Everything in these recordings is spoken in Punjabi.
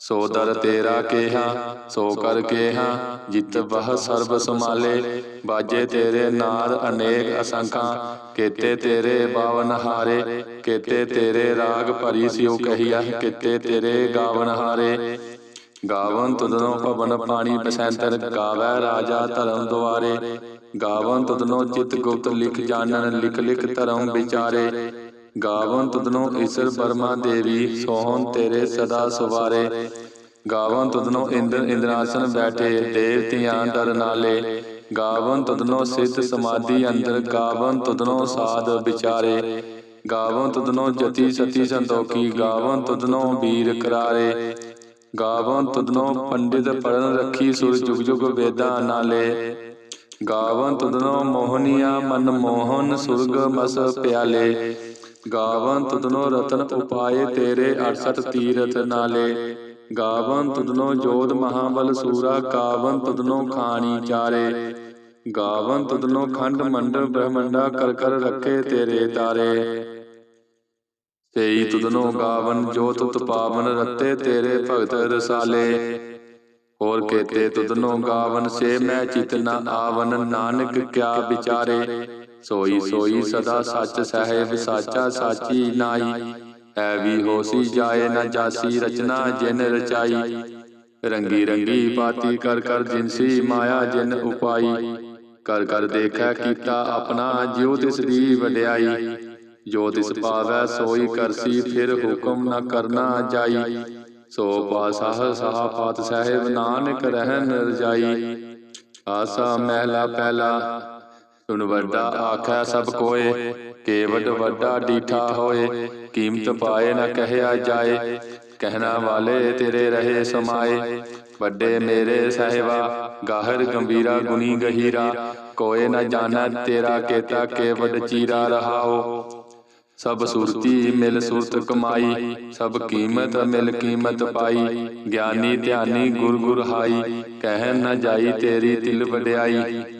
ਸੋ ਦਰ ਤੇਰਾ ਕੇਹਾ, ਸੋ ਕਰ ਕੇਹਾ, ਜਿਤ ਬਹ ਸਰਬ ਸਮਾਲੇ ਬਾਜੇ ਤੇਰੇ ਨਾਦ ਅਨੇਕ ਅਸੰਖਾਂ, ਕੇਤੇ ਤੇਰੇ ਬਾਵਨ ਹਾਰੇ, ਕੇਤੇ ਤੇਰੇ ਰਾਗ ਭਰੀ ਸਿਉ ਕਹੀਆ, ਕੇਤੇ ਤੇਰੇ ਗਾਵਨ ਹਾਰੇ। ਗਾਵਨ ਤੁਧਨੋ ਭਵਨ ਪਾਣੀ ਬਸੰਤਰ ਗਾਵੈ ਰਾਜਾ ਧਰਮ ਦੁਆਰੇ। ਗਾਵਨ ਤੁਧਨੋ ਚਿਤ ਗੁਪਤ ਲਿਖ ਜਾਣਨ, ਲਿਖ ਲਿਖ ਧਰਮ ਵਿਚਾਰੇ। ਗਾਵਨ ਤੁਧਨੋ ਈਸ਼ਰ ਬਰਮਾ ਦੇਵੀ, ਸੋਹਣ ਤੇਰੇ ਸਦਾ ਸੁਵਾਰੇ। ਗਾਵਨ ਤੁਧਨੋ ਇੰਦਰ ਇੰਦਰਾਸਨ ਬੈਠੇ, ਦੇਵਤਿਆਂ ਦਰ ਨਾਲੇ। ਗਾਵਨ ਤੁਧਨੋ ਸਿੱਧ ਸਮਾਧੀ ਅੰਦਰ, ਗਾਵਨ ਤੁਧਨੋ ਸਾਧ ਵਿਚਾਰੇ। ਗਾਵਨ ਤੁਧਨੋ ਜਤੀ ਸਤੀ ਸੰਤੋਖੀ, ਗਾਵਨ ਤੁਧਨੋ ਵੀਰ ਕਰਾਰੇ। ਗਾਵਨ ਤੁਧਨੋ ਪੰਡਿਤ ਪੜਨ ਰੱਖੀ ਸੁਰ ਜੁਗ ਜੁਗ ਵੇਦਾਂ ਨਾਲੇ। ਗਾਵਨ ਤੁਧਨੋ ਮੋਹਨੀਆ ਮਨ ਮੋਹਨ, ਸੁਰਗ ਮਸ ਪਿਆਲੇ। ਗਾਵਨ ਤੁਧਨੋ ਰਤਨ ਉਪਾਏ ਤੇਰੇ 68 ਤੀਰਥ ਨਾਲੇ। ਗਾਵਨ ਤੁਧਨੋ ਜੋਧ ਮਹਾਬਲ ਸੂਰਾ, ਗਾਵਨ ਤੁਧਨੋ ਖਾਣੀ ਚਾਰੇ। ਗਾਵਨ ਤੁਧਨੋ ਖੰਡ ਮੰਡ ਬ੍ਰਹਮੰਡਾ, ਕਰ ਕਰ ਰੱਖੇ ਤੇਰੇ ਤਾਰੇ। ਤੇਈ ਤੁਧਨੋ ਗਾਵਨ ਜੋ ਤੁਤ ਪਾਵਨ, ਰਤੇ ਤੇਰੇ ਭਗਤ ਰਸਾਲੇ। ਹੋਰ ਕੇਤੇ ਤੁਧਨੋ ਗਾਵਨ, ਸੇ ਮੈਂ ਚਿਤ ਨ ਆਵਨ, ਨਾਨਕ ਕਿਆ ਵਿਚਾਰੇ। ਸੋਈ ਸੋਈ ਸਦਾ ਸੱਚ ਸਹਿਬ, ਸਾਚਾ ਸਾਚੀ ਨਾਈ ਐ ਵੀ ਹੋਸੀ ਜਾਏ ਨਾ ਜਾਸੀ ਰਚਨਾ, ਜਿਨ ਰਚਾਈ। ਰੰਗੀ ਰੰਗੀ ਬਾਤੀ ਕਰ ਕਰ ਜਿਨਸੀ ਮਾਇਆ, ਜਿਨ ਉਪਾਈ। ਕਰ ਕਰ ਦੇਖੈ ਕੀਤਾ ਆਪਣਾ, ਜਿਉ ਤਿਸ ਦੀ ਵਡਿਆਈ। ਜੋ ਤਿਸ ਪਾਵੈ, ਸੋਈ ਕਰਸੀ ਫਿਰ ਹੁਕਮ ਨਾ ਕਰਨਾ ਜਾਈ। ਸੋ ਪਾਸਾਹ ਸਾਹ ਪਾਤ ਸਾਹਿਬ ਨਾਨਕ ਰਹਿਨ ਰਜਾਈ। ਆਸਾ ਮਹਿਲਾ ਪਹਿਲਾ ਸੁਨ ਵੱਡਾ ਆਖਿਆ ਸਭ ਕੋਏ ਕੇਵਡ ਵੱਡਾ ਡੀਠਾ ਹੋਏ, ਕੀਮਤ ਪਾਏ ਨ ਕਹਿਆ ਜਾਏ, ਕਹਿਣਾ ਵਾਲੇ ਤੇਰੇ ਰਹੇ ਸਮਾਏ। ਵੱਡੇ ਮੇਰੇ ਸਹਿਬਾ, ਗਾਹਰ ਗੰਭੀਰਾ ਗੁਨੀ ਗਹੀਰਾ, ਕੋਏ ਨ ਜਾਣੈ ਤੇਰਾ ਕੇਤਾ ਕੇਵਡ ਚੀਰਾ ਰਹਾਓ। ਸਭ ਸੁਰਤੀ ਮਿਲ ਸੁਰਤ ਕਮਾਈ, ਸਭ ਕੀਮਤ ਮਿਲ ਕੀਮਤ ਪਾਈ। ਗਿਆਨੀ ਧਿਆਨੀ ਗੁਰ ਗੁਰ ਹਾਈ, ਕਹਿ ਨਾ ਜਾਈ ਤੇਰੀ ਦਿਲ ਵਡਿਆਈ।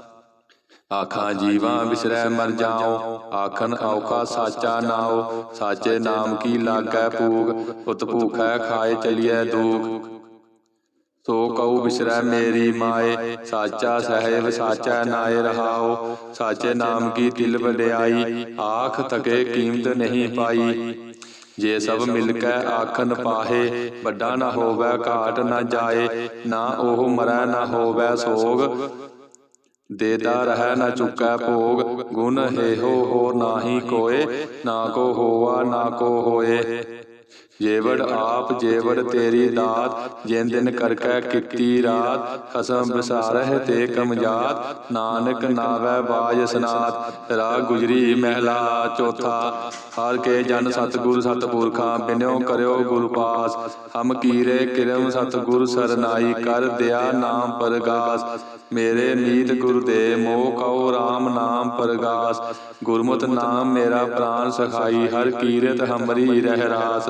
ਆਖਾਂ ਜੀਵਾਂ ਵਿਸਰੈ ਮਰ ਜਾਓ। ਆਖਣ ਔਖਾ ਸਾਚਾ ਨਾਓ ਸਾਚੇ ਨਾਮ ਕੀ ਲਾਗੈ ਭੂਖ? ਉਤ ਭੂਖੈ ਖਾਏ ਚਲੀਐ ਦੂਖ। ਸੋ ਕਉ ਵਿਸਰੈ ਮੇਰੀ ਮਾਏ। ਸਾਚਾ ਸਹਿਬ ਸਾਚਾ ਨਾਏ ਰਹਾਓ। ਸਾਚੇ ਨਾਮ ਕੀ ਦਿਲ ਵਡਿਆਈ। ਆਖ ਤਕੇ ਕੀਮਤ ਨਹੀਂ ਪਾਈ। ਜੇ ਸਭ ਮਿਲ ਕੇ ਆਖਨ ਪਾਹੇ ਵੱਡਾ ਨਾ ਹੋਵੇ ਘਾਟ ਨਾ ਜਾਏ। ਨਾ ਉਹ ਮਰੈ ਨਾ ਹੋਵੇ ਸੋਗ। ਦੇਦਾ ਰਹਿ ਨਾ ਚੁੱਕੈ ਭੋਗ ਗੁਣ ਹੈ ਹੋ ਹੋਰ ਨਾਹੀ ਕੋਏ ਨਾ ਕੋ ਹੋਵਾ ਨਾ ਕੋ ਹੋਏ। ਜੇਵੜ ਆਪ ਜੇਵੜ ਤੇਰੀ ਦਾਤ ਜਿਨ ਦਿਨ ਕਰਕੈ ਕੀਤੀ ਰਾਤ ਖਸਮ ਬਸਾਰਹਿ ਤੇ ਕਮਜਾਤ ਨਾਨਕ ਨਾਵੈ ਬਾਜ ਸਨਾਤ ਰਾਗ ਗੁਜਰੀ ਮਹਿਲਾ ਚੌਥਾ ਹਰ ਕੇ ਜਨ ਸਤਗੁਰ ਸਤਪੁਰਖਾਂ ਬਿਨਿਓ ਕਰਿਓ ਗੁਰ ਪਾਸ ਹਮ ਕੀਰੇ ਕਿਰਮ ਸਤਗੁਰ ਸਰਨਾਈ ਕਰ ਦਿਆ ਨਾਮ ਪਰਗਾਸ ਮੇਰੇ ਨੀਤ ਗੁਰ ਦੇ ਮੋਹ ਕਉ RAM ਨਾਮ ਪਰਗਾਸ ਗੁਰਮੁਤ ਨਾਮ ਮੇਰਾ ਪ੍ਰਾਨ ਸਖਾਈ ਹਰ ਕੀਰਤ ਹਮਰੀ ਰਹਿ ਰਾਸ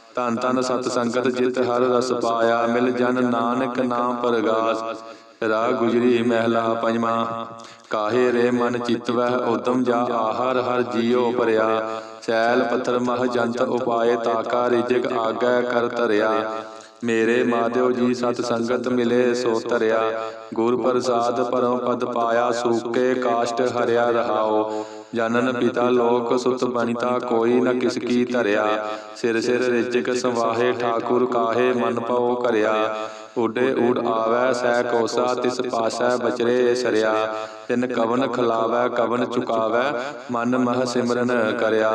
ਧੰਨ ਧੰਨ ਸਤ ਸੰਗਤ ਜਿਤ ਹਰ ਰਸ ਪਾਇਆ, ਮਿਲ ਜਨ ਨਾਨਕ ਨਾਮ ਪਰਗਾਸ। ਰਾਗ ਗੁਜਰੀ ਮਹਿਲਾ ਪੰਜਵਾਂ, ਕਾਹੇ ਰੇ ਮਨ ਚਿਤਵਹਿ ਉਦਮ ਜਾ ਆਹਰ ਹਰ ਜੀਉ ਭਰਿਆ। ਸੈਲ ਪੱਥਰ ਮਹ ਜੰਤ ਉਪਾਏ, ਤਾਕਾ ਰਿਜਕ ਆਗੈ ਕਰ ਧਰਿਆ। ਮੇਰੇ ਮਾਧਿਓ ਜੀ ਸਤ ਸੰਗਤ ਮਿਲੇ, ਸੋ ਤਰਿਆ ਗੁਰ ਪ੍ਰਸਾਦ ਪਰਮ ਪਦ ਪਾਇਆ, ਸੂਕੇ ਕਾਸ਼ਟ ਹਰਿਆ ਰਹਾਓ। ਜਨਨ ਪਿਤਾ ਲੋਕ ਸੁਤ ਬਨਿਤਾ, ਕੋਈ ਨ ਕਿਸ ਕੀ ਧਰਿਆ। ਸਿਰ ਸਿਰ ਰਿਜਕ ਸਵਾਹੇ, ਠਾਕੁਰ ਕਾਹੇ, ਮਨ ਪਉ ਕਰਿਆ ਉਡੇ ਊੜ ਆਵੈ, ਸਹਿ ਕੋਸਾ, ਤਿਸ ਪਾਸੈ ਬਚਰੇ ਸਰਿਆ। ਤਿਨ ਕਵਨ ਖਲਾਵੈ, ਕਵਨ ਚੁਕਾਵੈ, ਮਨ ਮਹ ਸਿਮਰਨ ਕਰਿਆ।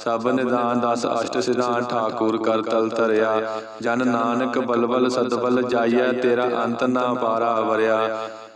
ਸਭ ਨਿਦਾਨ ਦਸ ਅਸ਼ਟ ਸਿਧਾਨ, ਠਾਕੁਰ ਕਰ ਤਲ ਤਰਿਆ ਜਨ ਨਾਨਕ ਬਲਬਲ ਸਦਬਲ ਜਾਈਐ, ਤੇਰਾ ਅੰਤ ਨਾ ਪਾਰਾ ਵਰਿਆ।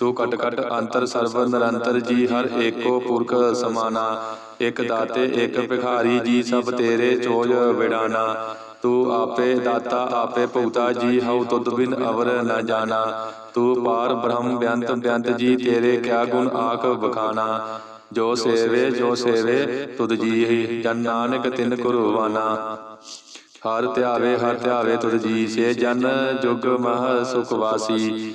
ਤੂੰ ਕਟ ਕਟ ਅੰਤਰ ਸਰਵ, ਨਿਰੰਤਰ ਜੀ, ਹਰ ਏਕੋ ਪੁਰਖ ਸਮਾਨਾ। ਇਕ ਦਾਤੇ, ਇਕ ਭਿਖਾਰੀ ਜੀ, ਸਭ ਤੇਰੇ ਚੋਜ ਵਿਡਾਨਾ ਤੂੰ ਆਪੇ ਦਾਤਾ, ਆਪੇ ਭੁਗਤਾ ਜੀ, ਹਉ ਤੁਧ ਬਿਨ ਅਵਰ ਨ ਜਾਣਾ ਤੂੰ ਪਾਰ ਬ੍ਰਹਮ, ਬਿਅੰਤ ਬਿਅੰਤ ਜੀ, ਤੇਰੇ ਕਿਆ ਗੁਣ ਆਖ ਬਖਾਨਾ ਜੋ ਸੇਵੇ ਜੋ ਸੇਵੇ, ਤੁਧ ਜੀ ਹੀ, ਜਨ ਨਾਨਕ ਤਿਨ ਕੁਰਬਾਨਾ। ਹਰ ਧਿਆਵੇ ਹਰ ਧਿਆਵੇ ਤੁਧ ਜੀ ਸੇ, ਜਨ ਜੁਗ ਮਹ ਸੁਖ ਵਾਸੀ।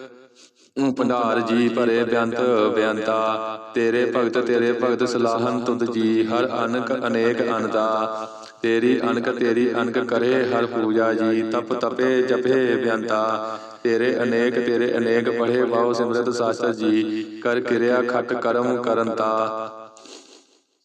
ਭੰਡਾਰ ਜੀ ਭਰੇ ਬੇਅੰਤ ਬੇਅੰਤਾ ਤੇਰੇ ਭਗਤ ਤੇਰੇ ਭਗਤ ਸਲਾਹਨ ਤੁਧ ਜੀ, ਹਰ ਅਨਕ ਅਨੇਕ ਅਨਦਾ। ਤੇਰੀ ਅਨਕ ਤੇਰੀ ਅਨਕ ਕਰੇ, ਹਰ ਪੂਜਾ ਜੀ, ਤਪ ਤਪੇ, ਜਪੇ ਬੇਅੰਤਾ ਤੇਰੇ ਅਨੇਕ ਤੇਰੇ ਅਨੇਕ ਪੜੇ ਬਾਉ ਸਿਮਰਤ ਸਾਸਤ ਜੀ, ਕਰ ਕਿਰਿਆ ਖਟ ਕਰਮ ਕਰੰਤਾ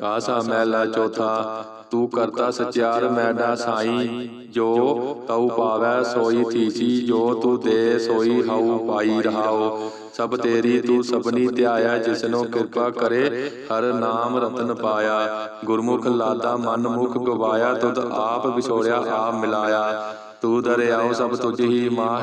ਆਸਾ ਮਹਿਲਾ ਚੌਥਾ, ਤੂੰ ਕਰਤਾ ਸਚਿਆਰ ਮੈਡਾ ਸਾਈ। ਜੋ ਤਉ ਪਾਵੈ, ਸੋਈ ਥੀਸੀ। ਜੋ ਤੂੰ ਦੇ, ਸੋਈ ਹਉ, ਪਾਈ ਰਹਾਓ ਸਭ ਤੇਰੀ ਤੂੰ ਸਭਨੀ ਧਿਆਇਆ, ਜਿਸਨੋ ਕਿਰਪਾ ਕਰੇ, ਹਰ ਨਾਮ ਰਤਨ ਪਾਇਆ। ਗੁਰਮੁਖ ਲਾਦਾ ਮਨ ਮੁਖ ਗਵਾਇਆ, ਤੁਧ ਆਪ ਵਿਛੋੜਿਆ, ਆਪ ਮਿਲਾਇਆ। ਤੂੰ ਦਰਿਆਓ ਸਭ ਤੁਝ ਹੀ ਮਾਹ,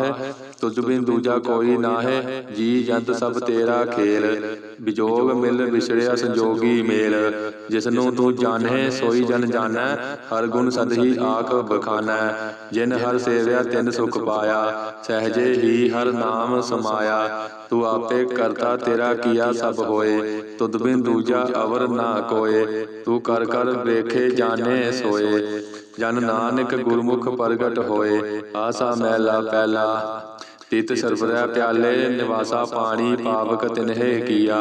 ਤੁਝ ਬਿਨ ਦੂਜਾ ਕੋਈ ਨਾਹਿ। ਜੀ ਜੰਤ ਸਭ ਤੇਰਾ ਖੇਲ। ਵਿਜੋਗ ਮਿਲ ਵਿਛੜਿਆ ਸੰਜੋਗੀ ਮੇਲ। ਜਿਸਨੂੰ ਤੂੰ ਜਾਣੈ ਸੋਈ ਜਨ ਜਾਣੈ। ਹਰ ਗੁਣ ਸਦ ਹੀ ਆਖ ਬਖਾਨੈ। ਜਿਨ ਹਰ ਸੇਵਿਆ ਤਿਨ ਸੁਖ ਪਾਇਆ। ਸਹਜੇ ਹੀ ਹਰ ਨਾਮ ਸਮਾਇਆ। ਤੂੰ ਆਪੇ ਕਰਤਾ ਤੇਰਾ ਕੀਆ ਸਭ ਹੋਏ। ਤੁਧ ਬਿਨ ਦੂਜਾ ਅਵਰ ਨਾ ਕੋਏ। ਤੂੰ ਕਰ ਕਰ ਵੇਖੇ ਜਾਣੇ ਸੋਏ। ਜਨ ਨਾਨਕ ਗੁਰਮੁਖ ਪ੍ਰਗਟ ਹੋਏ। ਆਸਾ ਮਹਿਲਾ ਪਹਿਲਾ ਤਿਤ ਸਰਬਰੈ ਪਿਆਲੇ ਨਿਵਾਸਾ ਪਾਣੀ ਪਾਵਕ ਤਿਨਹਿ ਕੀਆ।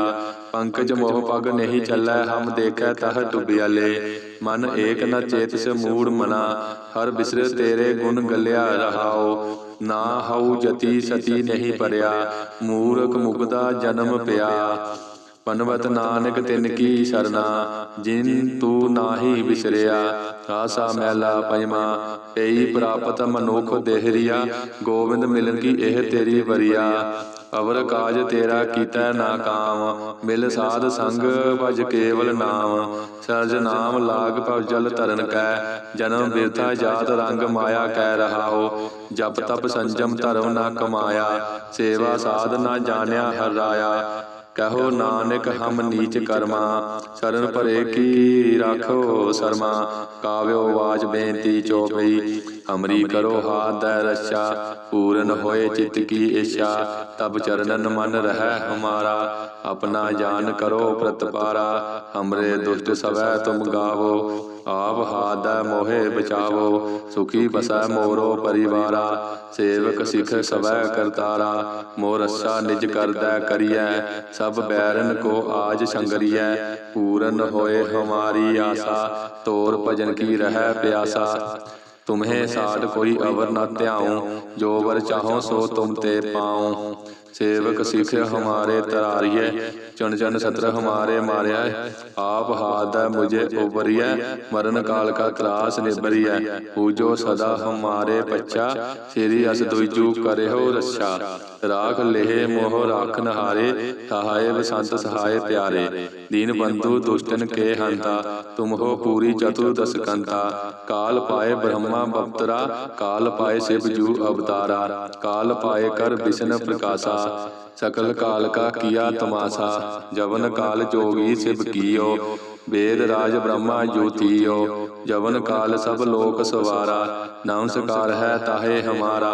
ਪੰਕਜ ਮੋਹ ਪਗ ਨਹੀਂ ਚੱਲੈ, ਹਮ ਦੇਖੈ ਤਹ ਡੁੱਬਿਆਲੇ ਮਨ ਏਕ ਨ ਚੇਤਸ ਮੂੜ ਮਨਾ, ਹਰ ਬਿਸਰ ਤੇਰੇ ਗੁਣ ਗਲਿਆ ਰਹਾਓ। ਨਾ ਹਉ ਜਤੀ ਸਤੀ ਨਹੀਂ ਪਰਿਆ, ਮੂਰਖ ਮੁਗਦਾ ਜਨਮ ਪਿਆ। ਪਨਵਤ ਨਾਨਕ ਤਿਨ ਕੀ ਸਰਨਾ ਜਿਨ ਤੂੰ ਨਾਹੀ ਵਿਸਰਿਆ ਆਸਾ ਮਹਿਲਾ ਪੰਜਵਾ ਏਈ ਪ੍ਰਾਪਤ ਮਨੁਖ ਦੇਹਰੀਆ ਗੋਬਿੰਦ ਮਿਲਨ ਕੀ ਇਹ ਤੇਰੀ ਵਰਿਆ? ਅਵਰ ਕਾਜ ਤੇਰਾ ਕੀਤਾ ਨਾ ਕਾਮ ਮਿਲ ਸਾਧ ਸੰਗ ਭਜ ਕੇਵਲ ਨਾਮ ਸਰਜ ਨਾਮ ਲਾਗ ਭਵ ਜਲ ਧਰਨ ਕੈ। ਜਨਮ ਬਿਰਥਾ ਜਾਤ ਰੰਗ ਮਾਇਆ ਕਹਿ ਰਹਾਓ ਜਪ ਤਪ ਸੰਜਮ ਧਰਮ ਨਾ ਕਮਾਇਆ। ਸੇਵਾ ਸਾਧ ਨਾ ਜਾਣਿਆ ਹਰ ਰਾਇਆ। ਕਹੋ ਨਾਨਕ ਹਮ ਨੀਚ ਕਰਮਾ ਸ਼ਰਨ ਭਰੇ ਕੀ ਰਾਖੋ ਸਰਮਾ। ਕਾਵਿਓ ਆਵਾਜ਼ ਬੇਨਤੀ ਚੋਪਈ ਅਮਰੀ ਕਰੋ ਹਾਥ ਦੈ ਰੱਛਾ ਪੂਰਨ ਹੋਏ ਚਿਤ ਕੀ ਇਛਾ ਤਬ ਚਰਨਨ ਮਨ ਰਹਿ ਹਮਾਰਾ, ਆਪਣਾ ਜਾਨ ਕਰੋ ਪ੍ਰਤਪਾਰਾ ਹਮਰੇ ਦੁਸ਼ਟ ਸਵੈ ਤੁਮ ਗਾਵੋ, ਆਪ ਹਾਦੈ ਮੋਹਿ ਬਚਾਵੋ, ਸੁਖੀ ਬਸੈ ਮੋਰੋ ਪਰਿਵਾਰਾ, ਸੇਵਕ ਸਿਖ ਸਵੈ ਕਰਤਾਰਾ, ਮੋਰ ਅੱਛਾ ਨਿਜ ਕਰਦੈ ਕਰੀਐ, ਸਭ ਬੈਰਨ ਕੋ ਆਜ ਸੰਗਰੀਐ, ਪੂਰਨ ਹੋਏ ਹਮਾਰੀ ਆਸਾ, ਤੋਰ ਭਜਨ ਕੀ ਰਹਿ ਪਿਆਸਾ। ਤੁਮਹੇ ਸਾਡ ਕੋਈ ਅਵਰ ਨਾ ਧਿਆਉ ਜੋ ਵਰ ਚਾਹੋ ਸੋ ਤੁਮ ਤੇ ਪਾਉ। ਸੇਵਕ ਸਿੱਖ ਹਮਾਰੇ ਤਰਾਰੀਏ ਚੁਣ ਚੁਣ ਸਤਰ ਹਮਾਰੇ ਮਾਰਿਆ ਆਪ ਹਾਥ ਦਾ ਮੁਝੇ ਉਬਰੀਐ, ਮਰਨ ਕਾਲ ਕਾ ਤਰਾਸ ਨਿਬਰੀਐ ਹੂਜੋ ਸਦਾ ਹਮਾਰੇ ਪੱਛਾ, ਸੇਰੀ ਅਸ ਦੁਇਜੂ ਕਰਿਓ ਰੱਛਾ। ਰਾਖ ਲੇਹ ਮੋਹ ਰਾਖਨ ਹਾਰੇ ਸਹਾਏ ਬਸੰਤ ਸਹਾਏ ਪਿਆਰੇ ਦੀਨ ਬੰਧੂ ਦੁਸ਼ਟਨ ਕੇ ਹੰਤਾ, ਤੁਮ ਹੋ ਪੂਰੀ ਚਤੁਰ ਦਸਕੰਤਾ। ਕਾਲ ਪਾਏ ਬ੍ਰਹਮਾ ਬਪਤਰਾ, ਕਾਲ ਪਾਏ ਸਿਵ ਜੂ ਅਵਤਾਰਾ। ਕਾਲ ਪਾਏ ਕਰ ਵਿਸ਼ਨ ਪ੍ਰਕਾਸ਼ਾ। सकल काल का किया तमाशा जवन काल जोगी शिव कियो वेद राज ब्रह्मा ज्योतियो जवन काल सब लोक सवारा नमस्कार है ताहे हमारा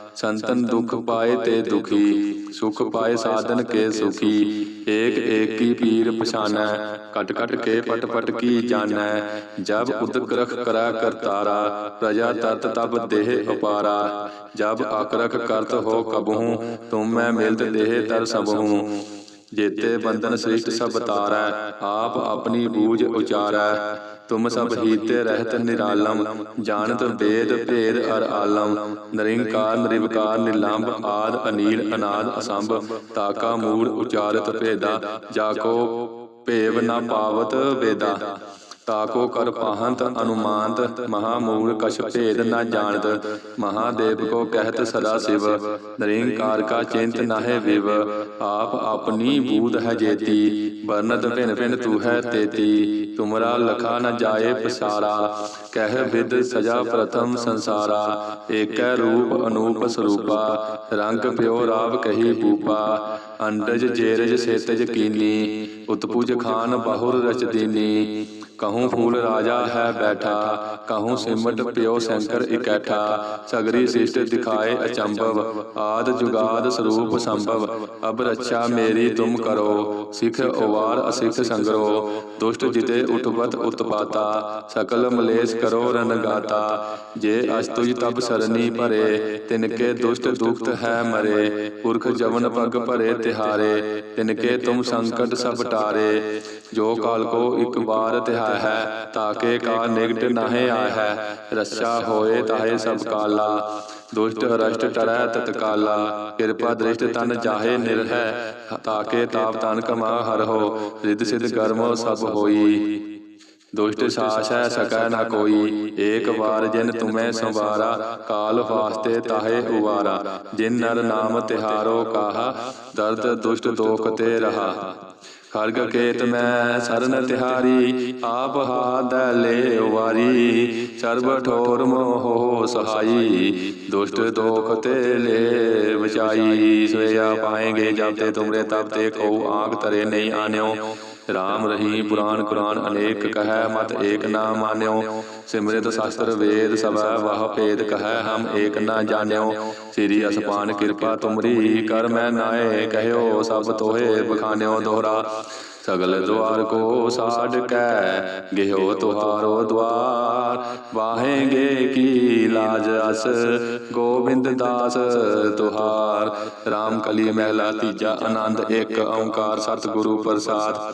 ਸੰਤਨ ਦੁਖ ਪਾਏ ਤੇ ਦੁਖੀ ਸੁਖ ਪਾਏ ਸਾਧਨ ਕੇ ਸੁਖੀ ਏਕ ਏਕ ਕੀ ਪੀਰ ਪਛਾਨੈ ਕਟ ਕਟ ਕੇ ਪਟ ਪਟ ਕੀ ਜਾਣੈ ਜਬ ਉਦਕ ਰਖ ਕਰੈ ਕਰਤਾਰਾ ਪ੍ਰਜਾ ਤਤ ਤਬ ਦੇਹ ਅਪਾਰਾ ਜਬ ਆਕਰਖ ਕਰਤ ਹੋ ਕਬਹੂ ਤੁਮ ਮੈਂ ਮਿਲਤ ਦੇਹ ਤਰ ਸਬਹੂ ਜੇਤੇ ਬੰਧਨ ਸ੍ਰਿਸ਼ਟ ਸਭ ਤਾਰੈ ਆਪ ਆਪਣੀ ਬੂਝ ਉਚਾਰੈ ਤੁਮ ਸਭ ਹੀਤੇ ਰਹਿਤ ਨਿਰਾਲਮ ਜਾਣਤ ਵੇਦ ਭੇਦ ਅਰ ਆਲਮ ਨਰਿੰਕਾਰ ਨਿਰਵਕਾਰ ਨਿਲੰਬ ਆਦ ਅਨੀਲ ਅਨਾਦ ਅਸੰਭ ਤਾਕਾ ਮੂੜ ਉਚਾਰਤ ਭੇਦਾ ਜਾਕੋ ਭੇਵ ਨਾ ਪਾਵਤ ਵੇਦਾ। ਤਾਕੋ ਕਰ ਪਾਹੰਤ ਅਨੁਮਾਨਤ ਮਹਾਮੂਲ ਕਛ ਭੇਦ ਨਾ ਜਾਣਤ, ਮਹਾਦੇਵ ਕੋ ਕਹਿਤ ਸਦਾ ਸਿਵ, ਨਰਿੰਕਾਰ ਕਾ ਚਿੰਤ ਨਾਹਿ ਵਿਵ, ਆਪ ਆਪਣੀ ਬੂਧ ਹੈ ਜੇਤੀ ਬਰਨਤ ਭਿਨ ਭਿਨ ਤੂ ਹੈ ਤੇਤੀ, ਤੁਮਰਾ ਲਖਾ ਨ ਜਾਏ ਪਸਾਰਾ, ਕਹਿ ਵਿਦ ਸਜਾ ਪ੍ਰਥਮ ਸੰਸਾਰਾ, ਏਕੈ ਰੂਪ ਅਨੂਪ ਸਰੂਪਾ, ਰੰਗ ਪਿਓ ਰਾਵ ਕਹੀ ਭੂਪਾ ਅੰਡਜ ਜੇਰਜ ਸੇਤਜ ਕੀਨੀ ਉਤਪੁਜ ਖਾਨ ਬਹੁਰ ਰਚ ਦੀਨੀ ਕਹੂੰ ਫੂਲ ਰਾਜਾ ਹੈ ਬੈਠਾ, ਕਹੂੰ ਸਿਮਟ ਪਿਓ ਸ਼ੰਕਰ ਇਕੈਠਾ। ਸਗਰੀ ਸਿਸ਼ਟ ਦਿਖਾਏ ਅਚੰਭਵ, ਆਦ ਜੁਗਾਦ ਸਰੂਪ ਸੰਭਵ। ਅਬ ਰੱਛਾ ਮੇਰੀ ਤੁਮ ਕਰੋ, ਸਿਖ ਉਵਾਰ ਅਸਿਖ ਸੰਗਰੋ। ਦੁਸ਼ਟ ਜਿਤੇ ਉਤਪਤ ਉਤਪਾਤਾ, ਸਕਲ ਮਲੇਸ਼ ਕਰੋ ਰਨਗਾਤਾ ਜੇ ਅਸਤੁਜ ਤਬ ਸਰਨੀ ਭਰੇ, ਤਿਨਕੇ ਦੁਸ਼ਟ ਦੁਖਤ ਹੈ ਮਰੇ। ਪੁਰਖ ਜਵਨ ਪਗ ਭਰੇ ਤਿਹਾਰੇ ਤਿਨਕੇ ਤੁਮ ਸੰਕਟ ਸਭ ਟਾਰੇ, ਜੋ ਕਾਲ ਕੋ ਇੱਕ ਵਾਰ ਤਿਹਾਇ ਹੈ ਤਾਕੇ ਕਾ ਨਿਗਟ ਨਾਹਿ ਆਇ ਹੈ, ਰੱਛਾ ਹੋਏ ਤਾਹੇ ਸਭ ਕਾਲਾ, ਦੁਸ਼ਟ ਰਸ਼ਟ ਟਰੈ ਤਤਕਾਲਾ ਕਿਰਪਾ ਦ੍ਰਿਸ਼ਟ ਤਨ ਜਾਹੇ ਨਿਰਹਿ ਤਾਕੇ ਤਾਪ ਤਨ ਕਮਾ ਹਰ ਹੋ, ਰਿੱਧ ਸਿਧ ਕਰਮੋ ਸਭ ਹੋਈ। ਦੁਸ਼ਟ ਸਾਸ ਹੈ ਸਕੈ ਨਾ ਕੋਈ। ਏਕ ਵਾਰ ਜਿਨ ਤੁਮੈ ਸੰਵਾਰਾ ਕਾਲ ਫਾਸਤੇ ਤਾਹੇ ਉਵਾਰਾ ਜਿਨ ਨਰ ਨਾਮ ਤਿਹਾਰੋ ਕਾਹਾ ਦਰਦ ਦੁਸ਼ਟ ਦੋਖ ਤੇ ਰਹਾ। ਖਰਗ ਕੇਤ ਮੈਂ ਸਰਨ ਤਿਹਾਰੀ ਆਪ ਹਾਦੈ ਲੈ ਵਾਰੀ ਸਰਬ ਠੋਰ ਮੋਹ ਸਹਾਈ। ਦੁਸ਼ਟ ਦੋਖ ਤੇ ਲੈ ਬਚਾਈ ਸੋਇਆ ਪਾਏਗੇ ਜਬ ਤੇ ਤੁਮਰੇ ਤਬ ਤੇ ਕਉ ਆਗ ਤਰੇ ਨਹੀਂ ਆਨਿਓ। ਰਾਮ ਰਹੀ ਪੁਰਾਨ ਕੁਰਾਨ ਅਨੇਕ ਕਹੈ, ਮਤ ਏਕ ਨਾ ਮਾਨਿਓ। ਸਿਮਰਿਤ ਸ਼ਾਸਤਰ ਵੇਦ ਸਭੈ, ਵਾਹ ਭੇਦ ਕਹੈ, ਹਮ ਏਕ ਨਾ ਜਾਣਿਓ। ਸ੍ਰੀ ਅਸਪਾਨ ਕਿਰਪਾ ਤੁਮਰੀ, ਕਰ ਮੈਂ ਨਾਏ, ਕਹਿਓ ਸਭ ਤੋਹੇ ਬਖਾਨਿਓ ਦੋਹਰਾ। ਸਗਲ ਦੁਆਰ ਕੋ ਸਾਡ ਕੈ ਗਿਓ ਤੁਹਾਰੋ ਦਵਾਰ। ਵਾਹੇਗੇ ਕੀ ਲਾਜ ਅਸ? ਗੋਬਿੰਦ ਦਾਸ ਤੁਹਾਰ। ਰਾਮ ਕਲੀ ਮਹਿਲਾ, ਤੀਜਾ ਆਨੰਦ, ਇੱਕ ਓੰਕਾਰ ਸਤਿਗੁਰੂ ਪ੍ਰਸਾਦ।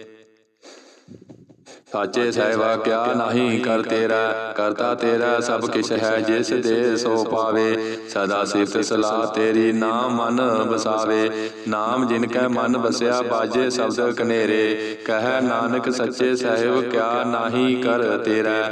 ਸਾਚੇ ਸਹਿਬਾ, ਕਿਆ ਨਹੀਂ ਕਰ ਤੇਰਾ, ਕਰਤਾ ਤੇਰਾ ਸਭ ਕਿਛ ਹੈ, ਜਿਸ ਦੇ ਸੋ ਪਾਵੇ। ਸਦਾ ਸਿਫਤ ਸਲਾਹ ਤੇਰੀ ਨਾਮ ਮਨ ਬਸਾਵੇ ਨਾਮ ਜਿਨ ਕੈ ਮਨ ਬਸਿਆ ਬਾਜੇ ਸ਼ਬਦ ਕਨੇਰੇ। ਕਹਿ ਨਾਨਕ ਸੱਚੇ ਸਹਿਬ, ਕਿਆ ਨਹੀਂ ਕਰ ਤੇਰਾ।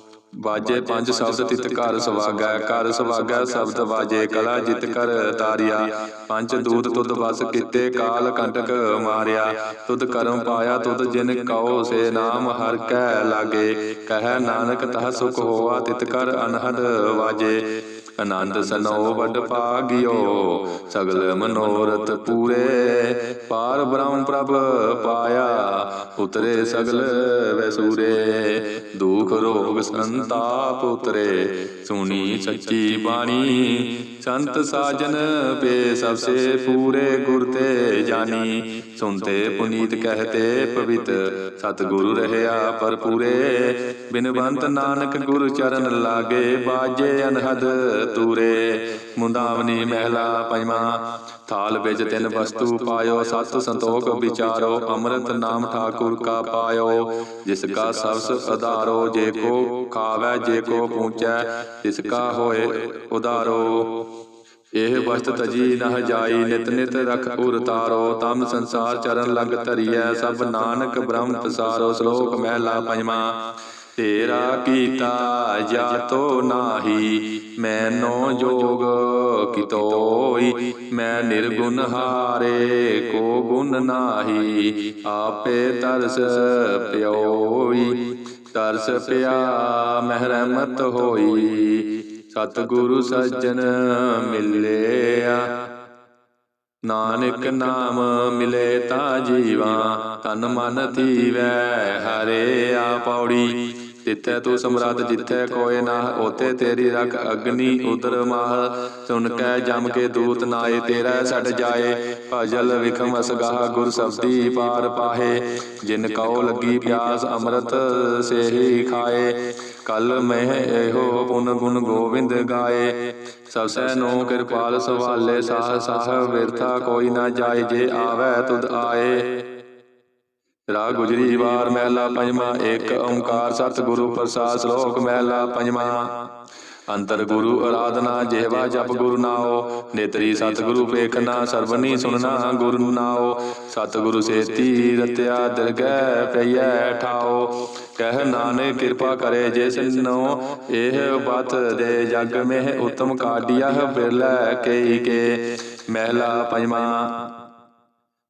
ਬਾਜੇ ਪੰਜ ਸ਼ਬਦ ਤਿਤ ਘਰ ਸਵਾਗੈ ਘਰ ਸਵਾਗੈ ਸ਼ਬਦ ਬਾਜੇ ਕਲਾ ਜਿਤ ਕਰ ਤਾਰਿਆ। ਪੰਜ ਦੂਤ ਤੁਧ ਬਸ ਕੀਤੇ ਕਾਲ ਕੰਟਕ ਮਾਰਿਆ। ਤੁਧ ਕਰਮ ਪਾਇਆ ਤੁਧ ਜਿਨ ਕਉ ਸੇ ਨਾਮ ਹਰ ਕੈ ਲਾਗੇ। ਕਹਿ ਨਾਨਕ ਤਹ ਸੁਖ ਹੋਆ ਤਿਤ ਕਰ ਅਨਹਦ ਵਾਜੇ। ਆਨੰਦ ਸਨੋ ਵੱਡ ਭਾਗਿਓ ਸਗਲ ਮਨੋਰਥ ਪੂਰੇ ਪਾਰ। ਬ੍ਰਹਮ ਪ੍ਰਭ ਪਾਇਆ ਉਤਰੇ ਸਗਲ ਵੈਸੂਰੇ। ਦੁਖ ਰੋਗ ਸੰਤਾਪ ਉਤਰੇ। ਸੁਣੀ ਸੱਚੀ ਬਾਣੀ। ਸੰਤ ਸਾਜਨ ਪੇ ਸਭਸੇ ਪੂਰੇ ਗੁਰ ਤੇ ਜਾਨੀ ਸੁਨਤੇ ਪੁਨੀਤ ਕਹਤੇ ਪਵਿੱਤ। ਸਤਿਗੁਰੂ ਰਹਿਆ ਪਰਪੂਰੇ ਬਿਨਵੰਤ ਨਾਨਕ ਗੁਰ ਚਰਨ ਲਾਗੇ ਬਾਜੇ ਅਨਹਦ। ਤੂਰੇ ਮੁੰਦਾਵਨੀ ਮਹਿਲਾ ਪੰਜਵਾ, ਥਾਲ ਵਿੱਚ ਤਿੰਨ ਵਸਤੂ ਪਾਇਓ, ਸਤ ਸੰਤੋਖ ਵਿਚਾਰੋ, ਅੰਮ੍ਰਿਤ ਨਾਮ ਠਾਕੁਰ ਕਾ ਪਾਇਓ, ਜਿਸ ਕਾ ਸਬਸ ਆਧਾਰੋ ਜੇ ਕੋ ਖਾਵੈ, ਜੇ ਕੋ ਪੂੰਚੈ, ਤਿਸ ਕਾ ਹੋਏ ਉਧਾਰੋ। ਇਹ ਵਸਤ ਤਜੀ ਨਹ ਜਾਈ, ਨਿਤ ਨਿਤ ਰਖ ਉਰ ਤਾਰੋ, ਤਮ ਸੰਸਾਰ ਚਰਨ ਲੰਗ ਧਰੀਐ, ਸਭ ਨਾਨਕ ਬ੍ਰਹਮ ਪਸਾਰੋ ਸ਼ਲੋਕ ਮਹਿਲਾ ਪੰਜਵਾ। ਤੇਰਾ ਕੀਤਾ ਜਾਤੋ ਨਾਹੀ, ਮੈਨੋ ਜੋਗ ਕਿਤੋਈ, ਮੈਂ ਨਿਰਗੁਣ ਹਾਰੇ ਕੋ ਗੁਣ ਨਾਹੀ, ਆਪੇ ਤਰਸ ਪਿਓਈ, ਤਰਸ ਪਿਆ ਮਹਿਰਮਤ ਹੋਈ, ਸਤਿਗੁਰੂ ਸੱਜਣ ਮਿਲਿਆ। ਨਾਨਕ ਨਾਮ ਮਿਲੇ ਤਾਂ ਜੀਵਾ, ਤਨ ਮਨ ਥੀਵੈ ਹਰੇ ਆ ਪੌੜੀ ਤਿੱਥੈ ਤੂੰ ਸਮਰੱਥ ਜਿੱਥੈ ਕੋਇ ਨਾ ਉਤੇ ਤੇਰੀ ਰਖ ਅਗਨੀ ਉਦਰ ਮਾਹ। ਸੁਨ ਕੈ ਜਮ ਕੇ ਦੂਤ ਨਾਏ, ਤੇਰਾ ਛੱਡ ਜਾਏ। ਭਜਲ ਵਿਖਮ ਅਸਗਾਹ ਗੁਰ ਸਬਦੀ ਪਾਰ ਪਾਹੇ। ਜਿਨ ਕਉ ਲੱਗੀ ਪਿਆਸ ਅੰਮ੍ਰਿਤ ਸੇਹੀ ਖਾਏ। ਕਲ ਮਹਿ ਇਹੋ ਪੁਨ ਗੁਣ ਗੋਬਿੰਦ ਗਾਏ। ਸਭ ਸੈ ਨੋ ਕਿਰਪਾਲ ਸਵਾਲੇ ਸਾਹ ਸਾਹ ਵਿਰਥਾ ਕੋਈ ਨਾ ਜਾਏ। ਜੇ ਆਵੈ ਤੁਧ ਆਏ। ਰਾਗ ਗੁਜਰੀ ਵਾਰ ਮਹਿਲਾ ਪੰਜਵਾ ਏਕ ਓੰਕਾਰ ਸਤਿਗੁਰੂ ਪ੍ਰਸਾਦ ਸ਼ਲੋਕ ਮਹਿਲਾ ਪੰਜਵਾ। ਅੰਤਰ ਗੁਰੂ ਆਰਾਧਨਾ ਜਿਹਵਾ ਜਪ ਗੁਰੂ ਨਾਓ ਨੇਤਰੀ ਸਤਿਗੁਰੂ ਪੇਖਨਾ ਸਰਵਨੀ ਸੁਣਨਾ ਗੁਰੂ ਨਾਓ ਸਤਿਗੁਰੂ ਸੇਤੀ ਰਤਿਆ ਦਰਗਹਿ ਪਈਐ ਠਾਓ ਕਹਿ ਨਾਨਕ ਕਿਰਪਾ ਕਰੇ ਜਿਸ ਨੋ ਇਹ ਬਤ ਦੇ ਜਗ ਮਹਿ ਉਤਮ ਕਾਢਿਆ, ਬਿਰਲੇ ਕਈ ਕੇ। ਮਹਿਲਾ ਪੰਜਵਾ।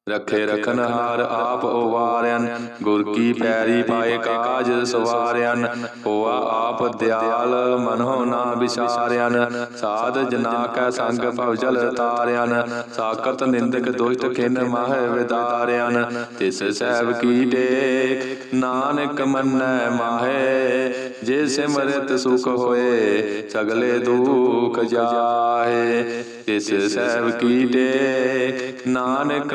ਰਖੇ ਰਖਨ ਹਾਰ ਆਪ ਉਵਾਰਿਆਨ ਗੁਰ ਕੀ ਪੈਰੀ ਪਾਏ ਕਾਜ ਸਵਾਰਿਆਨ ਹੋਆ ਆਪ ਦਿਆਲ ਮਨੋ ਨਾ ਵਿਸਾਰਿਆਨ ਸਾਧ ਜਨਾ ਕੈ ਸੰਗ ਭਵਜਲ ਤਾਰਿਆਨ ਸਾਕਤ ਨਿੰਦਕ ਦੁਸ਼ਟ ਖਿਨ ਮਾਹ ਵਿਦਾਰਿਆਨ ਤਿਸ ਸਹਿਬ ਕੀ ਟੇਕ, ਨਾਨਕ ਮੰਨੈ ਮਾਹੇ, ਜੇ ਸਿਮਰਤ ਸੁਖ ਹੋਏ, ਸਗਲੇ ਦੁਖ ਜਾਹੇ, ਤਿਸ ਸਹਿਬ ਕੀ ਟੇਕ, ਨਾਨਕ